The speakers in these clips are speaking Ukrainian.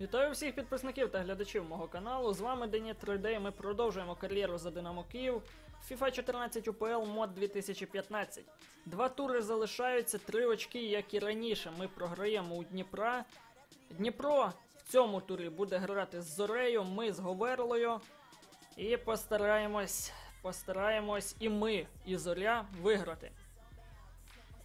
Вітаю всіх підписників та глядачів мого каналу. З вами Дені 3D. Ми продовжуємо кар'єру за Динамо Київ. FIFA 14 UPL мод 2015. Два тури залишаються, три очки, як і раніше. Ми програємо у Дніпра. Дніпро в цьому турі буде грати з Зорею, ми з Говерлою. І постараємось, постараємось і ми, і Зоря виграти.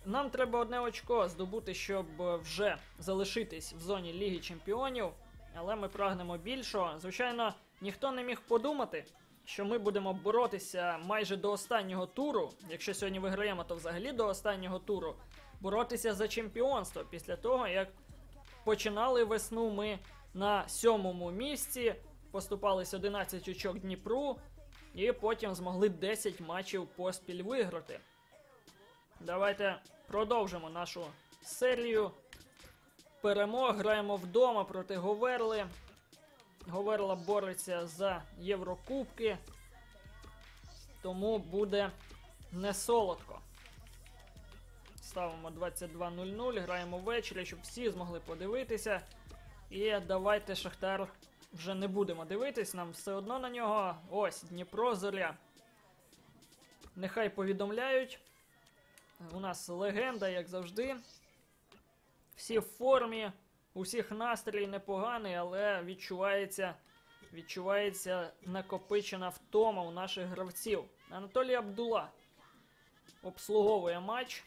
Нам треба одне очко здобути, щоб е, вже залишитись в зоні Ліги Чемпіонів, але ми прагнемо більшого. Звичайно, ніхто не міг подумати, що ми будемо боротися майже до останнього туру. Якщо сьогодні виграємо, то взагалі до останнього туру. Боротися за чемпіонство після того, як починали весну ми на сьомому місці, поступались 11 очок Дніпру, і потім змогли 10 матчів поспіль виграти. Давайте продовжимо нашу серію перемог. Граємо вдома проти Говерли. Говерла бореться за Єврокубки. Тому буде не солодко. Ставимо 22.00, граємо ввечері, щоб всі змогли подивитися. І давайте Шахтар вже не будемо дивитись, нам все одно на нього. Ось Дніпро Зоря. Нехай повідомляють. У нас легенда, як завжди. Всі в формі, у всіх настрій непоганий, але відчувається, відчувається накопичена втома у наших гравців. Анатолій Абдула обслуговує матч.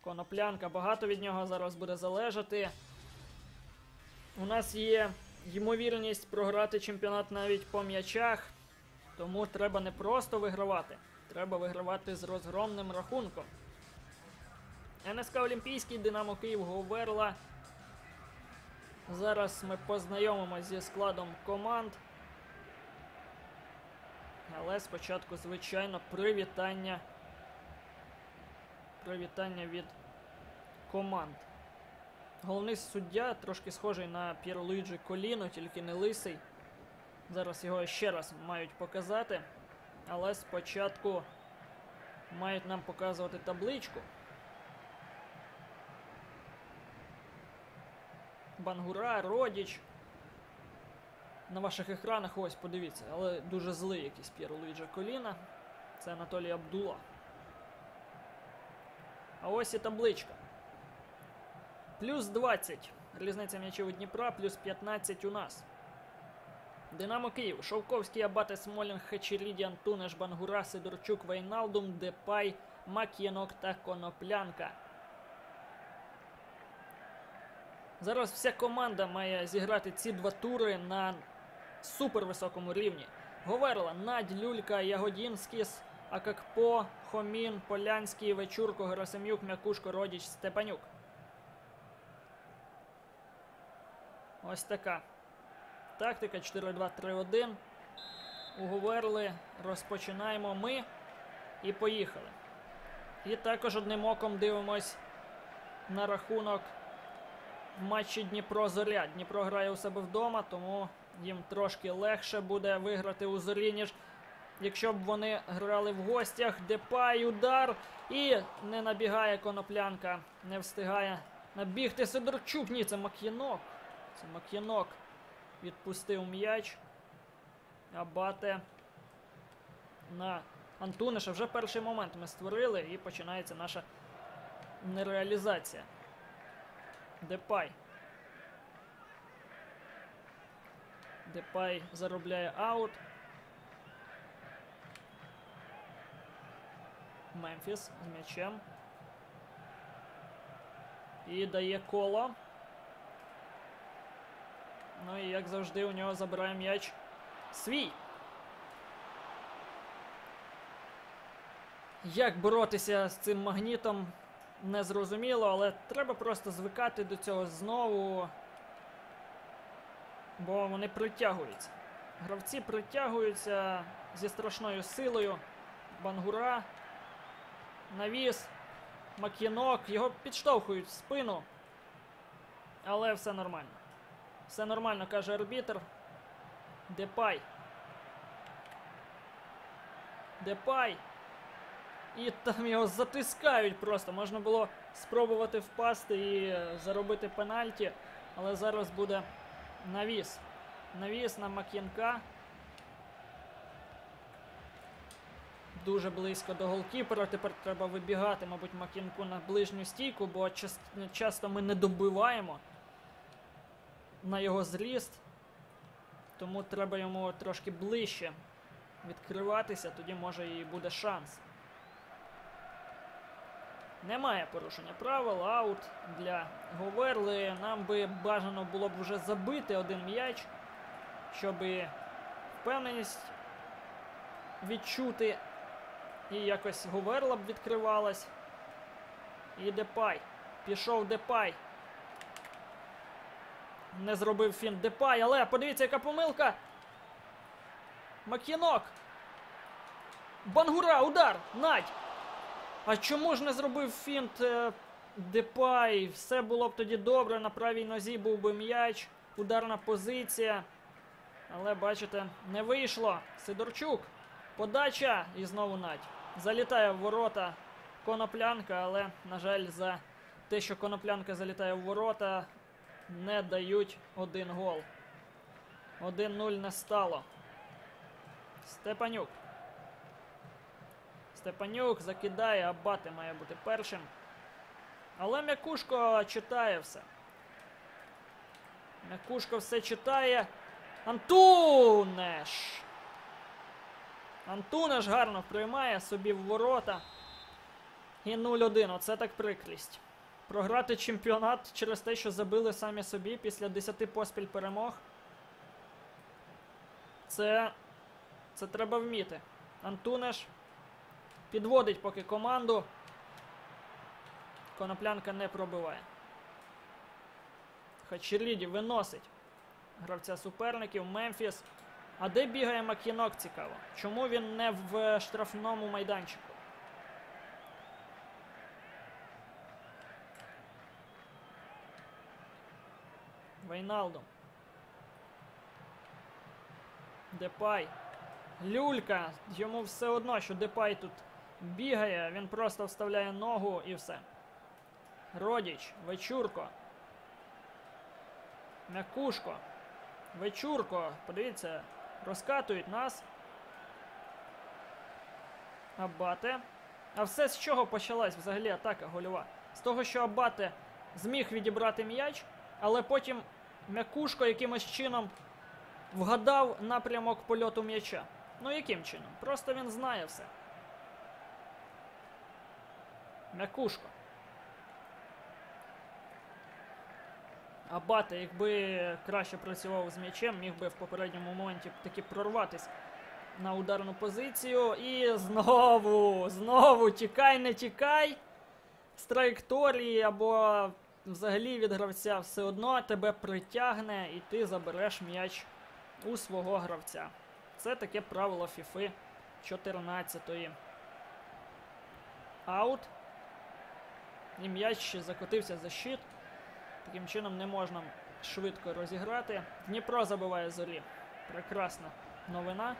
Коноплянка багато від нього зараз буде залежати. У нас є ймовірність програти чемпіонат навіть по м'ячах, тому треба не просто вигравати. Треба вигравати з розгромним рахунком. НСК Олімпійський, Динамо Київ Говерла. Зараз ми познайомимося зі складом команд. Але спочатку, звичайно, привітання. Привітання від команд. Головний суддя трошки схожий на П'єрлуїджі Коліно, тільки не лисий. Зараз його ще раз мають показати. Але спочатку мають нам показувати табличку. Бангура, Родіч. На ваших екранах ось подивіться, але дуже злий якийсь П'єр Луїджа Коліна. Це Анатолій Абдула. А ось і табличка. Плюс 20. Різниця м'ячів у Дніпра, плюс 15 у нас. Динамо Київ, Шовковський, Абате, Смолін, Хачеріді, Антунеш, Бангура, Сидорчук, Вейналдум, Депай, Мак'єнок та Коноплянка. Зараз вся команда має зіграти ці два тури на супервисокому рівні. Говерла, Надь, Люлька, Ягодінськіс, Акакпо, Хомін, Полянський, Вечурко, Герасимюк, Мякушко, Родіч, Степанюк. Ось така. Тактика 4-2-3-1. Уговорили, розпочинаємо ми і поїхали. І також одним оком дивимось на рахунок в матчі Дніпро Зоря. Дніпро грає у себе вдома, тому їм трошки легше буде виграти у зорі, ніж якщо б вони грали в гостях. Депай, удар. І не набігає коноплянка, не встигає набігти Сидорчук. Ні, це Мак'єнок. Це Мак'єнок відпустив м'яч. Абате на Антуниша. Вже перший момент ми створили і починається наша нереалізація. Депай. Депай заробляє аут. Мемфіс з м'ячем. І дає коло. Ну і як завжди у нього забирає м'яч свій. Як боротися з цим магнітом, не зрозуміло, але треба просто звикати до цього знову. Бо вони притягуються. Гравці притягуються зі страшною силою. Бангура. Навіс. Мак'єнок. Його підштовхують в спину. Але все нормально. Все нормально, каже арбітр. Депай. Депай. І там його затискають просто. Можна було спробувати впасти і заробити пенальті. Але зараз буде навіс. Навіс на Мак'янка. Дуже близько до голкіпера. Тепер треба вибігати, мабуть, Мак'янку на ближню стійку, бо часто ми не добиваємо на його зріст. Тому треба йому трошки ближче відкриватися, тоді може і буде шанс. Немає порушення правил, аут для Говерли. Нам би бажано було б вже забити один м'яч, щоб впевненість відчути. І якось Говерла б відкривалась. І Депай. Пішов Депай. Не зробив фінт Депай, але подивіться, яка помилка. Мак'янок. Бангура, удар! Надь! А чому ж не зробив фінт е, Депай? Все було б тоді добре. На правій нозі був би м'яч, ударна позиція. Але бачите, не вийшло. Сидорчук. Подача і знову Надь. Залітає в ворота коноплянка, але, на жаль, за те, що коноплянка залітає в ворота, не дають один гол. 1-0 не стало. Степанюк. Степанюк закидає, Абати має бути першим. Але Мякушко читає все. Мякушко все читає. Антунеш! Антунеш гарно приймає собі в ворота. І 0-1. Оце так прикрість. Програти чемпіонат через те, що забили самі собі після 10 поспіль перемог. Це. Це треба вміти. Антунеш підводить поки команду. Коноплянка не пробиває. Хачерліді виносить гравця суперників. Мемфіс. А де бігає Макінок, цікаво? Чому він не в штрафному майданчику? Вейналдо. Депай. Люлька. Йому все одно, що Депай тут бігає. Він просто вставляє ногу і все. Родіч. Вечурко. Мякушко. Вечурко. Подивіться, розкатують нас. Абате. А все з чого почалась взагалі атака гольова? З того, що Абате зміг відібрати м'яч, але потім Мякушко якимось чином вгадав напрямок польоту м'яча. Ну яким чином? Просто він знає все. Мякушко. Абате, якби краще працював з м'ячем, міг би в попередньому моменті таки прорватися на ударну позицію. І знову, знову тікай, не тікай. З траєкторії або взагалі від гравця все одно тебе притягне і ти забереш м'яч у свого гравця. Це таке правило FIFA 14-ї. Аут. І м'яч ще закотився за щит. Таким чином не можна швидко розіграти. Дніпро забиває зорі. Прекрасна новина.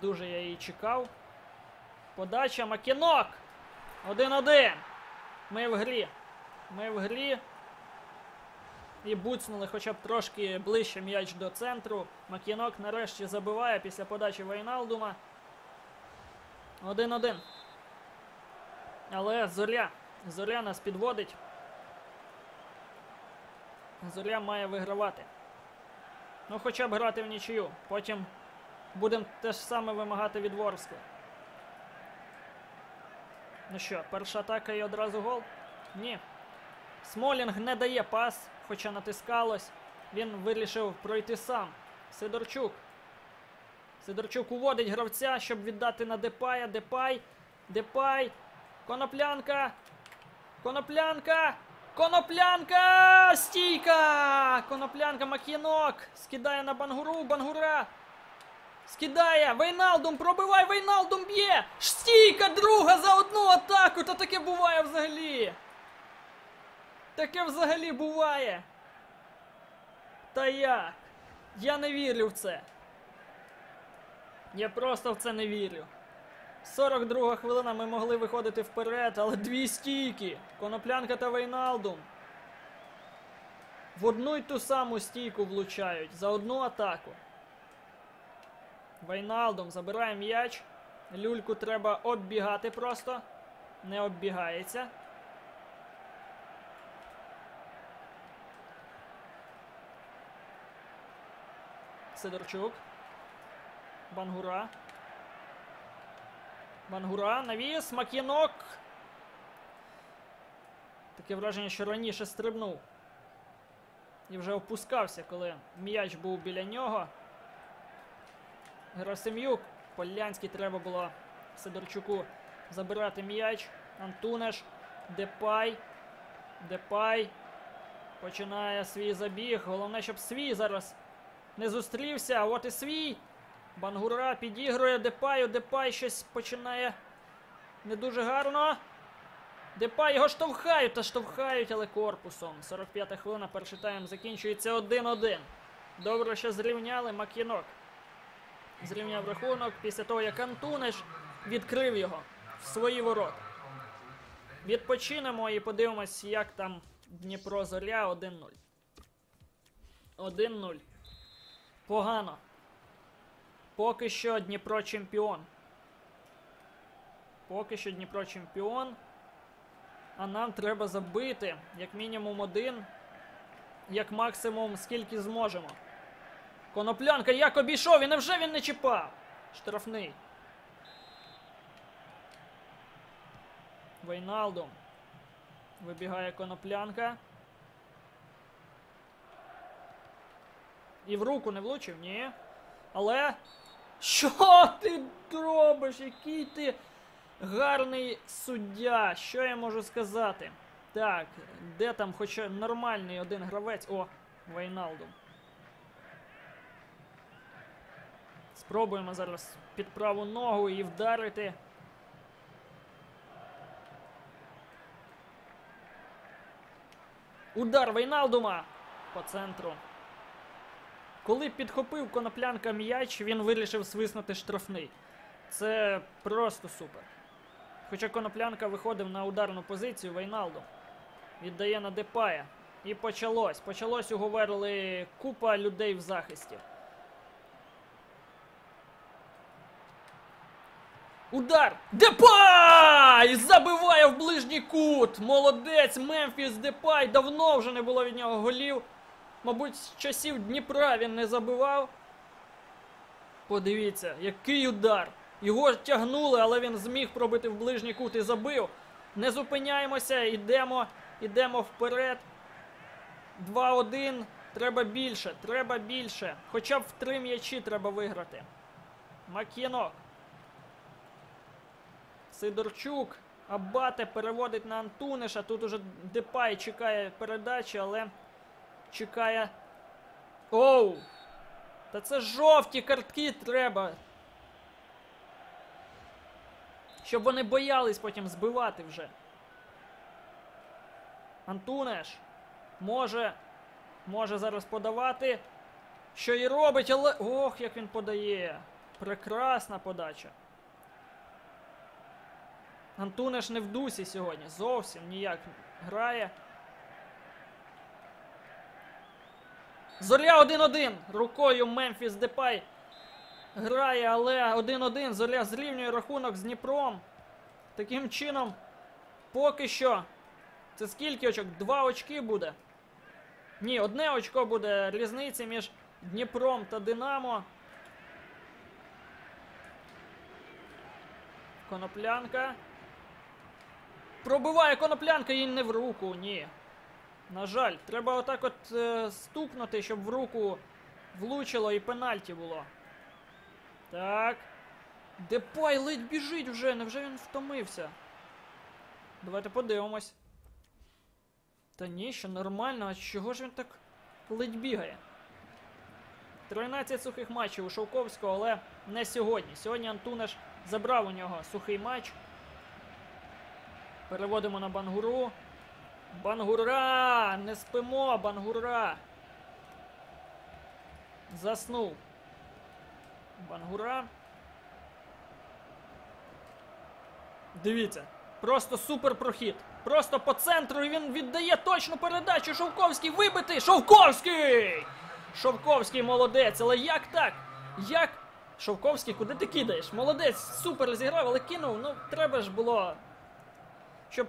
Дуже я її чекав. Подача Макінок! 1-1. Ми в грі. Ми в грі. І буцнули хоча б трошки ближче м'яч до центру. Макінок нарешті забиває після подачі Вайналдума. 1-1. Але зоря. Зоря нас підводить. Зоря має вигравати. Ну, хоча б грати в нічию. Потім будемо те ж саме вимагати від Ворскли. Ну що, перша атака і одразу гол? Ні. Смолінг не дає пас, хоча натискалось. Він вирішив пройти сам. Сидорчук. Сидорчук уводить гравця, щоб віддати на Депая. Депай. Депай. Коноплянка. Коноплянка. Коноплянка! Стійка! Коноплянка Мак'янок. Скидає на Бангуру. Бангура. Скидає. Вейналдум. Пробивай. Вейналдум б'є. Стійка друга за одну атаку. Та таке буває взагалі. Таке взагалі буває. Та як? Я не вірю в це. Я просто в це не вірю. 42 хвилина ми могли виходити вперед, але дві стійки. Коноплянка та Вейналдум. В одну й ту саму стійку влучають за одну атаку. Вайналдом забирає м'яч. Люльку треба оббігати просто. Не оббігається. Сидорчук. Бангура. Бангура, навіс, макінок. Таке враження, що раніше стрибнув. І вже опускався, коли м'яч був біля нього. Герасим'юк. Полянський треба було Сидорчуку забирати м'яч. Антунеш. Депай. Депай. Починає свій забіг. Головне, щоб свій зараз не зустрівся. От і свій. Бангура підігрує Депаю. Депай щось починає не дуже гарно. Депай його штовхають та штовхають, але корпусом. 45-та хвилина, перший тайм закінчується 1-1. Добре, що зрівняли Макінок. Зрівняв рахунок після того, як Антунеш відкрив його в свої ворота. Відпочинемо і подивимось, як там Дніпро Зоря 1-0. 1-0. Погано. Поки що Дніпро чемпіон. Поки що Дніпро чемпіон. А нам треба забити як мінімум один, як максимум скільки зможемо. Коноплянка як обійшов і невже він не чіпав? Штрафний. Вейналдум. Вибігає коноплянка. І в руку не влучив? Ні. Але. Що ти робиш? Який ти гарний суддя? Що я можу сказати? Так, де там хоч нормальний один гравець? О, Вейналдум. Спробуємо зараз під праву ногу і вдарити. Удар Вейналдума по центру. Коли підхопив коноплянка м'яч, він вирішив свиснути штрафний. Це просто супер. Хоча коноплянка виходив на ударну позицію Вейналдум. Віддає на Депая. І почалось. Почалось у Говерли купа людей в захисті. Удар! Депай! Забиває в ближній кут! Молодець! Мемфіс Депай! Давно вже не було від нього голів. Мабуть, з часів Дніпра він не забивав. Подивіться, який удар! Його тягнули, але він зміг пробити в ближній кут і забив. Не зупиняємося, йдемо, йдемо вперед. 2-1. Треба більше, треба більше. Хоча б в три м'ячі треба виграти. Макінок. Сидорчук. Абате переводить на Антуниша. Тут уже Депай чекає передачі, але чекає. Оу! Та це жовті картки треба. Щоб вони боялись потім збивати вже. Антунеш може. Може зараз подавати. Що і робить, але. Ох, як він подає. Прекрасна подача. Антунеш не в дусі сьогодні. Зовсім ніяк грає. Зоря 1-1. Рукою Мемфіс Депай грає, але 1-1. Зоря зрівнює рахунок з Дніпром. Таким чином, поки що. Це скільки очок? Два очки буде. Ні, одне очко буде різниці між Дніпром та Динамо. Коноплянка. Пробиває коноплянка і не в руку, ні. На жаль, треба отак от е, стукнути, щоб в руку влучило і пенальті було. Так. Депай ледь біжить вже, невже він втомився? Давайте подивимось. Та ні, що нормально, а чого ж він так ледь бігає? 13 сухих матчів у Шовковського, але не сьогодні. Сьогодні Антунеш забрав у нього сухий матч. Переводимо на Бангуру. Бангура! Не спимо, Бангура! Заснув. Бангура. Дивіться. Просто супер прохід. Просто по центру і він віддає точну передачу. Шовковський вибитий. Шовковський! Шовковський молодець, але як так? Як? Шовковський, куди ти кидаєш? Молодець, супер зіграв, але кинув. Ну, треба ж було. Щоб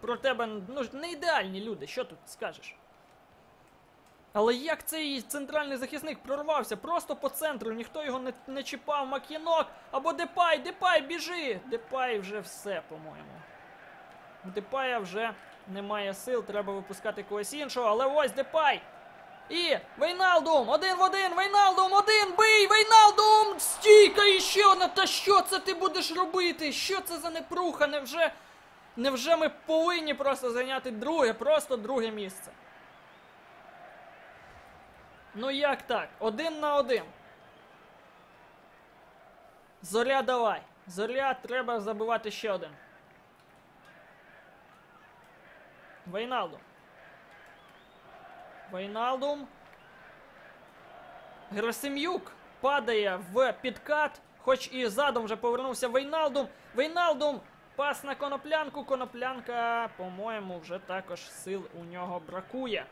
про тебе ну, не ідеальні люди, що тут скажеш? Але як цей центральний захисник прорвався? Просто по центру, ніхто його не, не чіпав, Макінок або Депай, Депай, біжи! Депай вже все, по-моєму. Депая вже немає сил, треба випускати когось іншого, але ось Депай! І Вейналдум! Один в один! Вейналдум! Один! Бий! Вейналдум! Стійка і ще одна! Та що це ти будеш робити? Що це за непруха? Невже, невже ми повинні просто зайняти друге, просто друге місце? Ну як так? Один на один. Зоря давай. Зоря треба забивати ще один. Вейналдум. Вейналдум. Герасим'юк падає в підкат, хоч і задом вже повернувся Вейналдум. Вейналдум. Пас на коноплянку. Коноплянка, по-моєму, вже також сил у нього бракує.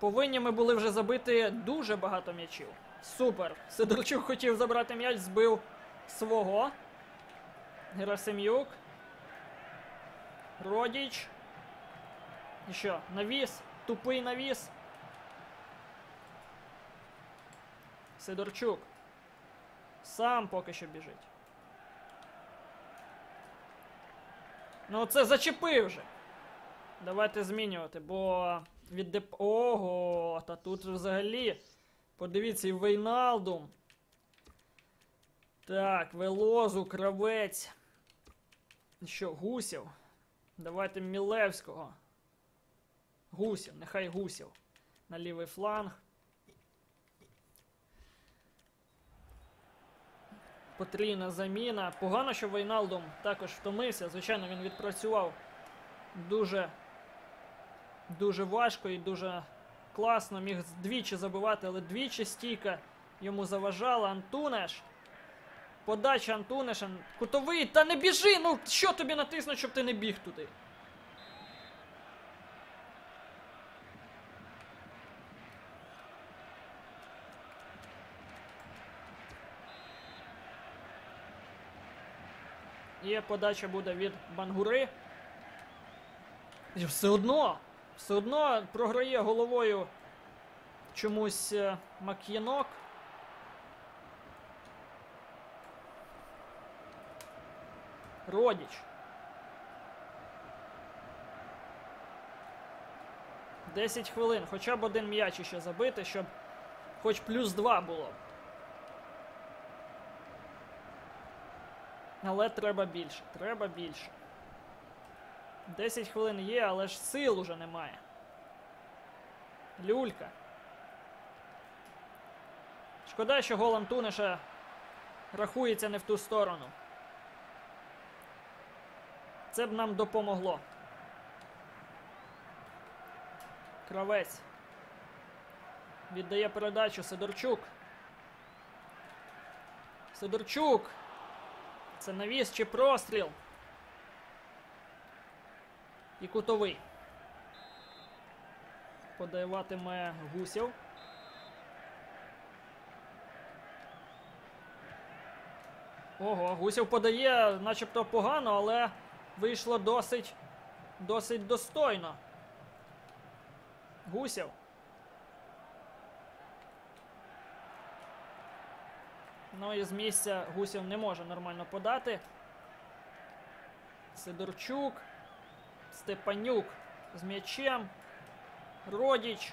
Повинні ми були вже забити дуже багато м'ячів. Супер. Сидорчук хотів забрати м'яч, збив свого. Герасим'юк. Родіч. І що? Навіс. Тупий навіс. Сидорчук. Сам поки що біжить. Ну це зачепив вже. Давайте змінювати, бо від деп... Ого, та тут взагалі. Подивіться, і Вейналдум. Так, Велозу, Кравець. Що, Гусів? Давайте Мілевського. Гусів, нехай Гусів. На лівий фланг. Потрійна заміна. Погано, що Вейналдум також втомився. Звичайно, він відпрацював дуже дуже важко і дуже класно. Міг двічі забивати, але двічі стійка йому заважала. Антунеш. Подача Антунеша. Кутовий. Та не біжи! Ну що тобі натиснуть, щоб ти не біг туди? І подача буде від Бангури. І все одно, все одно програє головою чомусь е, Мак'єнок. Родіч. 10 хвилин. Хоча б один м'яч ще забити, щоб хоч плюс 2 було. Але треба більше. Треба більше. 10 хвилин є, але ж сил уже немає. Люлька. Шкода, що гол Антуниша рахується не в ту сторону. Це б нам допомогло. Кравець. Віддає передачу Сидорчук. Сидорчук. Це навіс чи простріл. І кутовий. Подаватиме гусів. Ого, гусів подає начебто погано, але вийшло досить досить достойно. Гусів. Ну і з місця Гусів не може нормально подати. Сидорчук. Степанюк з м'ячем. Родіч.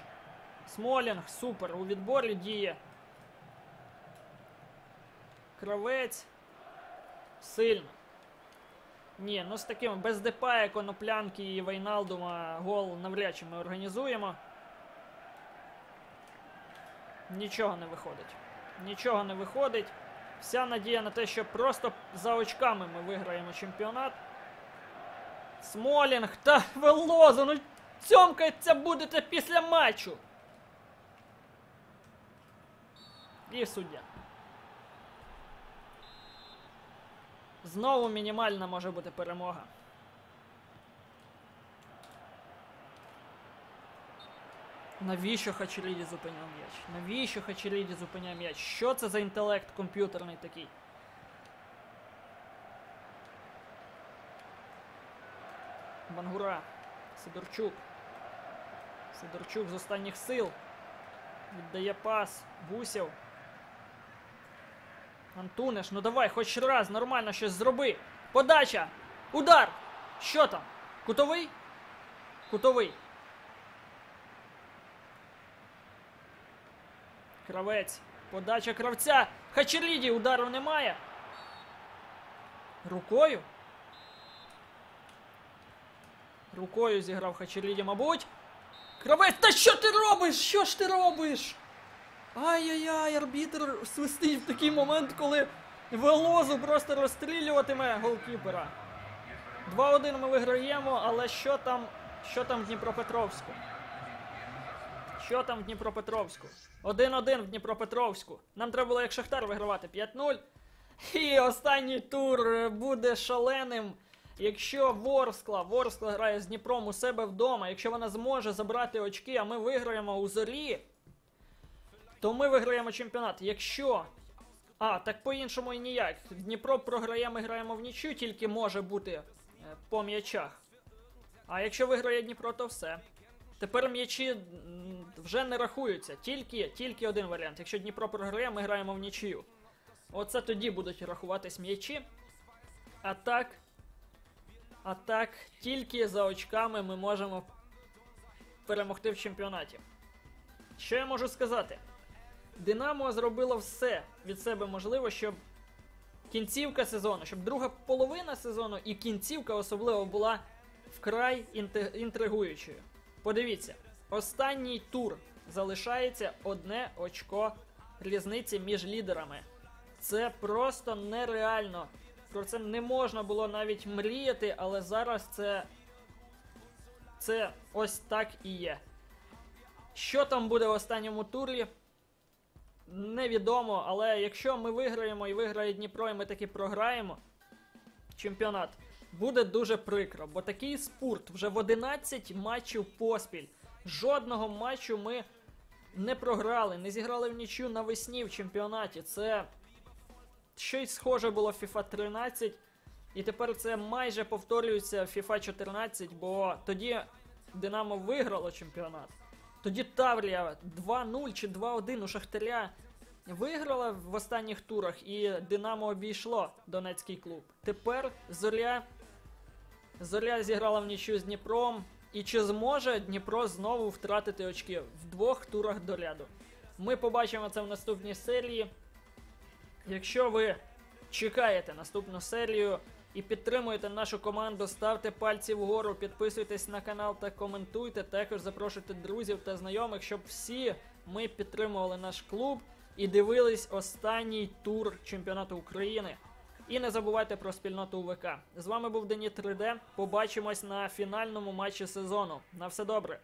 Смолінг. Супер. У відборі діє. Кравець. Сильно. Ні, ну з таким без Депая, Коноплянки і Вайналдума гол навряд чи ми організуємо. Нічого не виходить. Нічого не виходить. Вся надія на те, що просто за очками ми виграємо чемпіонат. Смолінг та Велоза, ну цьомкаться будете після матчу. І суддя. Знову мінімальна може бути перемога. Навіщо Хачеріді зупиняв м'яч? Навіщо Хачеріді зупиняє м'яч? Що це за інтелект комп'ютерний такий? Бангура. Сидорчук. Сидорчук з останніх сил. Віддає пас. Гусєв. Антунеш, ну давай, хоч раз, нормально щось зроби. Подача! Удар! Що там? Кутовий? Кутовий. Кравець. Подача кравця. Хачеріді, удару немає. Рукою? Рукою зіграв Хачеріді, мабуть. Кравець, та що ти робиш? Що ж ти робиш? Ай-яй-яй, арбітр свистить в такий момент, коли Велозу просто розстрілюватиме голкіпера. 2-1 ми виграємо, але що там, що там в Дніпропетровську? Що там в Дніпропетровську? 1-1 в Дніпропетровську. Нам треба було як Шахтар вигравати 5-0. І останній тур буде шаленим. Якщо Ворскла, Ворскла грає з Дніпром у себе вдома, якщо вона зможе забрати очки, а ми виграємо у зорі, то ми виграємо чемпіонат. Якщо. А, так по-іншому і ніяк. Дніпро програє, ми граємо в нічю, тільки може бути е, по м'ячах. А якщо виграє Дніпро, то все. Тепер м'ячі вже не рахуються. Тільки, тільки один варіант. Якщо Дніпро програє, ми граємо в нічию. Оце тоді будуть рахуватись м'ячі. А так. А так, тільки за очками ми можемо перемогти в чемпіонаті. Що я можу сказати? Динамо зробило все від себе можливо, щоб кінцівка сезону, щоб друга половина сезону і кінцівка особливо була вкрай інтригуючою. Подивіться, останній тур залишається одне очко різниці між лідерами. Це просто нереально. Про це не можна було навіть мріяти, але зараз це. Це ось так і є. Що там буде в останньому турі? Невідомо, але якщо ми виграємо і виграє Дніпро, і ми таки програємо чемпіонат, буде дуже прикро, бо такий спорт вже в 11 матчів поспіль. Жодного матчу ми не програли, не зіграли в нічю навесні в чемпіонаті. Це щось схоже було в FIFA 13, і тепер це майже повторюється в FIFA 14, бо тоді Динамо виграло чемпіонат. Тоді Таврія 2-0 чи 2-1 у Шахтаря виграла в останніх турах, і Динамо обійшло Донецький клуб. Тепер Зоря. Зоря зіграла в нічю з Дніпром. І чи зможе Дніпро знову втратити очки в двох турах до ряду? Ми побачимо це в наступній серії. Якщо ви чекаєте наступну серію і підтримуєте нашу команду, ставте пальці вгору, підписуйтесь на канал та коментуйте. Також запрошуйте друзів та знайомих, щоб всі ми підтримували наш клуб і дивились останній тур чемпіонату України. І не забувайте про спільноту УВК. З вами був Дені 3D. Побачимось на фінальному матчі сезону. На все добре.